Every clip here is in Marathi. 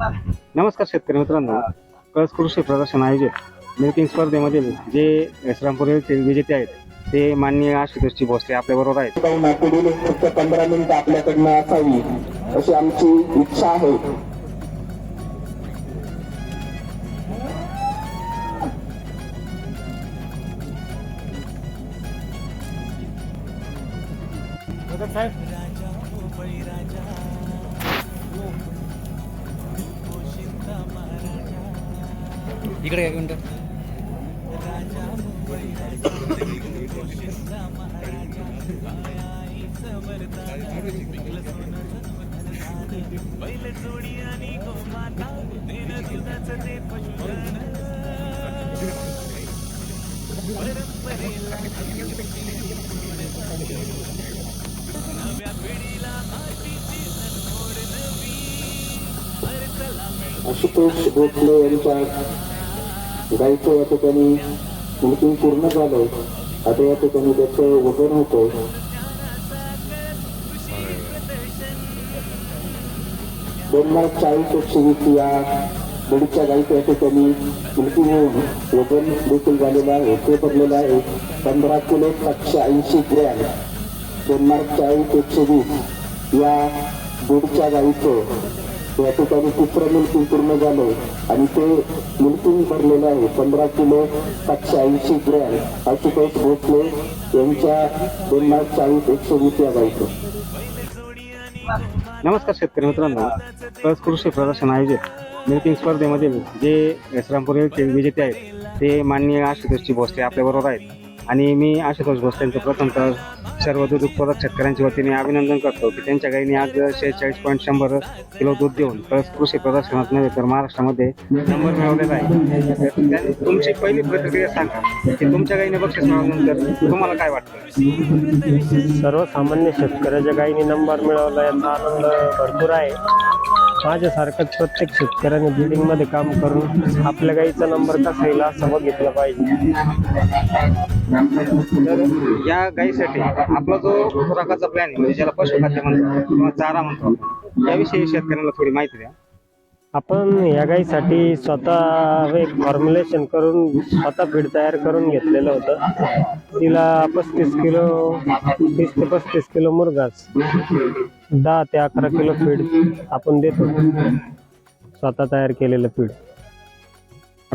नमस्कार शेतकरी मित्रांनो. कळस कृषी प्रदर्शन आयोजित मिल्किंग स्पर्धेमधील जे श्रामपूर विजेते आहेत ते माननीय आशुतोषजी भोसले आपल्याबरोबर आहेत. काही फक्त पंधरा मिनिटं आपल्याकडनं असावी अशी आमची इच्छा आहे. इकडे एक मिनिट आशुतोष भोसले यांचा गायचं या ठिकाणी. बुकिंग पूर्ण झालं आता या ठिकाणी त्याचं वजन होतं दोन लाख चाळीस एकशे वीस या बडीच्या गायीचं या ठिकाणी बुकिंग होऊन वजन देखील झालेलं आहे. ते पडलेलं आहे. पंधरा किलो सातशे ऐंशी ग्रॅम. दोन लाख चाळीस एकशे वीस या बुडच्या गायीचं या ठिकाणी तिसरं मिल्किंग पूर्ण झालं आणि ते मिल्किंग भरलेलं आहे. पंधरा किलो सातशे ऐंशी ग्रॅम. आशुतोष भोसले यांच्या दोन लाख चाळीस एकशे वीस या नमस्कार शेतकरी मित्रांनो. कळस कृषी प्रदर्शन आयोजित मिल्किंग स्पर्धेमधील जे श्रामपूर विजेते आहेत ते माननीय आशुतोषजी भोसले आपल्याबरोबर आहेत. आणि मी आशुतोष घोष यांचं प्रथमतः सर्व दूध उत्पादक शेतकऱ्यांच्या वतीने अभिनंदन करतो की त्यांच्या गाईने आज शेहेचाळीस पॉईंट शंभर किलो दूध देऊन परत कृषी प्रदर्शनात नव्हे तर महाराष्ट्रामध्ये नंबर मिळवलेला आहे. तुमची पहिली प्रतिक्रिया सांगा की तुमच्या गाईने बक्षीस मिळवल्यानंतर तुम्हाला काय वाटतं? सर्वसामान्य शेतकऱ्याच्या गायीने नंबर मिळवला याचा आनंद भरपूर आहे. माझ्यासारखंच प्रत्येक शेतकऱ्याने ब्रिडिंगमध्ये काम करून आपल्या गाईचा नंबर कसा येईल असं बघितलं पाहिजे. तर या गायीसाठी आपला जो खुराकाचा प्लॅन आहे म्हणजे ज्याला पशुखाद्य म्हणतो किंवा चारा म्हणतो याविषयी शेतकऱ्यांना थोडी माहिती द्या. आपण या गाईसाठी स्वतः एक फॉर्म्युलेशन करून स्वतः फीड तयार करून घेतलेलं होतं. तिला पस्तीस किलो तीस ते पस्तीस किलो मुरगास. दहा ते अकरा किलो फीड आपण देतो. स्वतः तयार केलेलं फीड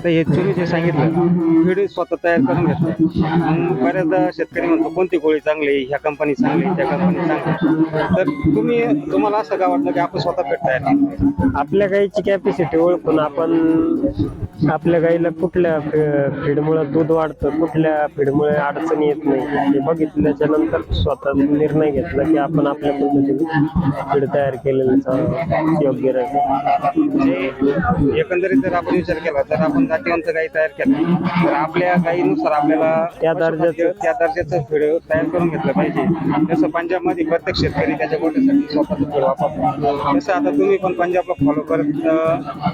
आता हे तुम्ही जे सांगितलं फीड स्वतः तयार करून घेतलं. मग बऱ्याचदा शेतकरी म्हणतो कोणती गोळी चांगली ह्या कंपनी चांगली त्या कंपनी चांगली तर तुम्ही तुम्हाला असं का वाटलं की आपण स्वतः फीड तयार केली आपल्या गाईची कॅपॅसिटी ओळखून आपण आपल्या गाईला कुठल्या फीडमुळे दूध वाढतं कुठल्या फीडमुळे अडचणी येत नाही हे बघितल्याच्या नंतर स्वतः निर्णय घेतला की आपण आपल्या पद्धतीने फीड तयार केलेलं योग्य राहील. एकंदरीत जर आपण विचार केला तर आपण जातीवंत गाई तयार केल्या तर आपल्या गायीनुसार आपल्याला त्या दर्जाचं- त्या दर्जाचं फीड तयार करून घेतलं पाहिजे. जसं पंजाबमध्ये प्रत्येक शेतकरी त्याच्या गोट्यासाठी स्वतःचं फीड वापरतो. तसं आता तुम्ही पण पंजाबला फॉलो करत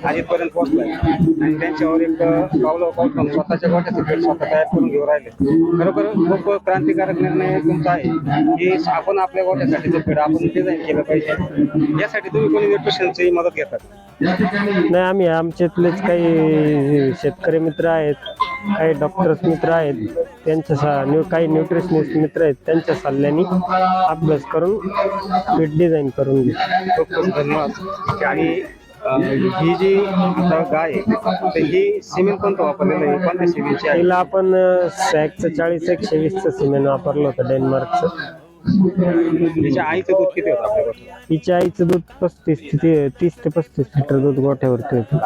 आजपर्यंत पोहोचलाय. आणि त्यांच्यावर एक पावलं पाऊल ठेवून स्वतःच्या गोट्याचं फीड स्वतः तयार करून घेऊन राहिले. खरोखर खूप क्रांतिकारक निर्णय तुमचा आहे की आपण आपल्या गोट्यासाठीचं फीड आपण डिझाईन केलं पाहिजे. यासाठी तुम्ही कोणी न्यूट्रिशनची मदत घेतात? नाही आम्ही आमच्यातलेच काही शेतकरी मित्र आहेत काही डॉक्टर्स मित्र आहेत त्यांच्या सा न्यू काही न्यूट्रिशनिस्ट मित्र आहेत त्यांच्या सल्ल्याने अभ्यास करून फीड डिझाइन करून घेतो खूप खूप धन्यवाद. आणि अं, ही जी आता गाय आहे तर ही सिमेंट कोणतं वापरलेलं आहे? कोणत्या सिमेंटची आहे? तिला आपण सॅकचं चाळीस एकशे वीसचं सिमेंट वापरलं होतं डेन्मार्कचं. तिच्या आईचं दूध किती होतं आपल्याकडे? तिच्या आईचं दूध पस्तीस ते तीस ते पस्तीस लिटर दूध गोठ्यावरती होतं.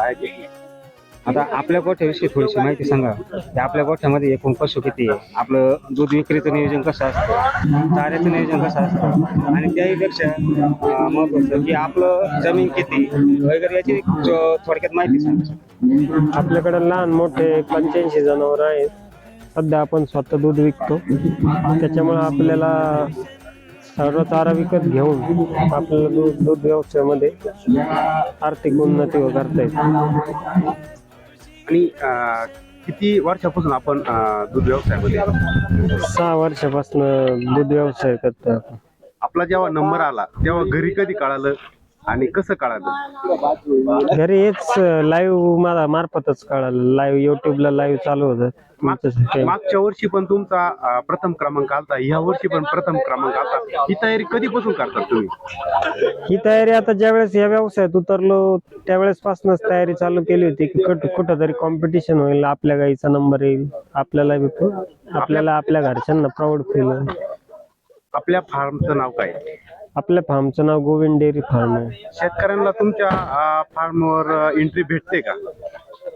आता आपल्या गोठ्याविषयी थोडीशी माहिती सांगा. की आपल्या गोठ्यामध्ये एकूण पशु किती आहे? आपलं दूध विक्रीचं नियोजन कसं असतं? चाऱ्याचं नियोजन कसं असतं? आणि त्याहीपेक्षा महत्वाचं की आपलं जमीन किती वगैरे याची थोडक्यात माहिती सांगा. आपल्याकडे लहान मोठे पंच्याऐंशी जनावर आहेत. सध्या आपण स्वतः दूध विकतो. त्याच्यामुळे आपल्याला सर्व चारा विकत घेऊन आपल्याला दूध दूध व्यवसायामध्ये आर्थिक उन्नती व करता येते. आणि अं, किती वर्षापासून आपण अं, दूध व्यवसायामध्ये सहा वर्षापासून दूध व्यवसाय करतो आपण. आपला जेव्हा नंबर आला तेव्हा घरी कधी कळालं आणि कसं कळालं? घरी हेच लाईव्ह मला मार्फतच कळालं. लाईव्ह युट्यूबला लाईव्ह चालू होतं. मागच्या वर्षी पण तुमचा प्रथम क्रमांक आलता. ह्या वर्षी पण प्रथम क्रमांक आलता. ही तयारी कधीपासून करतात तुम्ही? ही तयारी आता ज्यावेळेस या व्यवसायात उतरलो त्यावेळेस पासूनच तयारी चालू केली होती की कुठ तरी कॉम्पिटिशन होईल आपल्या गाईचा नंबर येईल आपल्याला आपल्याला आपल्या घरच्यांना प्राऊड फील आपल्या फार्मचं नाव काय? आपल्या फार्मचं नाव गोविंद डेअरी फार्म आहे. शेतकऱ्यांना तुमच्या फार्मवर एंट्री भेटते का?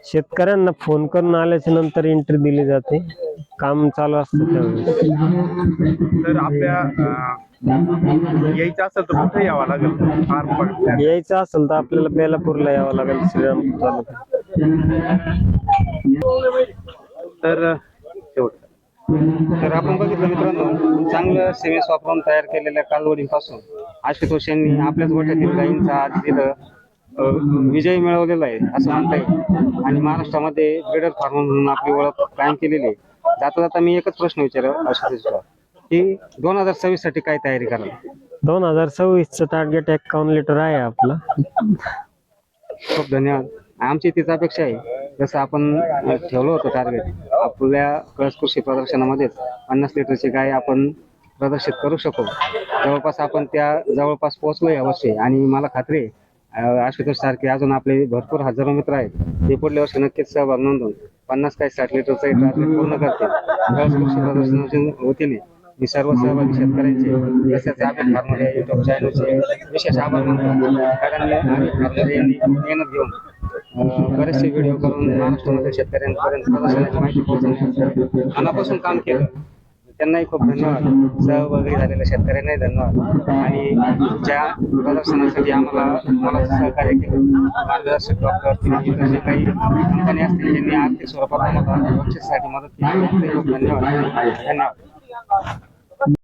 शेतकऱ्यांना फोन करून आल्याच्यानंतर एंट्री दिली जाते. काम चालू असतं त्यावेळेस. तर आपल्या अं, यायचं असेल तर कुठे यावं लागेल? फार्म यायचं असेल तर आपल्याला बेलापूरला यावं लागेल श्रीरामपूर तालुक्यात. तर तर आपण बघितलं मित्रांनो चांगलं सेवेस वापरून तयार केलेल्या कालवडीपासून आशुतोष यांनी आपल्याच गोठ्यातील गायींचा आज तिथं विजय मिळवलेला आहे असं म्हणता येईल. आणि महाराष्ट्रामध्ये ब्रिडर फार्म म्हणून आपली ओळख कायम केलेली आहे. जाता जाता मी एकच प्रश्न विचारला आशुतोषला की दोन हजार सव्वीससाठी काय तयारी कराल? दोन हजार सव्वीसचं टार्गेट एक्कावन्न लिटर आहे आपलं. खूप धन्यवाद. आमची तीच अपेक्षा आहे. जसं आपण ठेवलं होतं टार्गेट आपल्या कळसकृषी प्रदर्शनामध्येच पन्नास लिटरची गाय आपण प्रदर्शित करू शकू. जवळपास आपण त्या जवळपास पोहोचलो या वर्षी आणि मला खात्री आहे आशुतोष सारखे अजून आपले भरपूर हजारो मित्र आहेत ते पुढल्या वर्षी नक्कीच सहभाग नोंदवून पन्नास काय साठ लिटरचं टार्गेट पूर्ण करतील. कळस कृषी प्रदर्शनाच्या वतीने मी सर्व सहभागी शेतकऱ्यांचे तसेच आम्ही फार्मर युट्यूब चॅनलचे विशेष आभार मानतो. कारण आम्ही फार्मर यांनी मेहनत घेऊन बरेचसे व्हिडिओ करून महाराष्ट्रामधील शेतकऱ्यांपर्यंत प्रदर्शनाची माहिती पोहोचवण्याचं मनापासून काम केलं. त्यांनाही खूप धन्यवाद. सहभागी झालेल्या शेतकऱ्यांनाही धन्यवाद. आणि ज्या प्रदर्शनासाठी आम्हाला मला सहकार्य केलं मार्गदर्शक डॉक्टर इतर जे काही कंपनी असतील त्यांनी आर्थिक स्वरूपात आम्हाला बक्षिसासाठी मदत केली खूप धन्यवाद. धन्यवाद.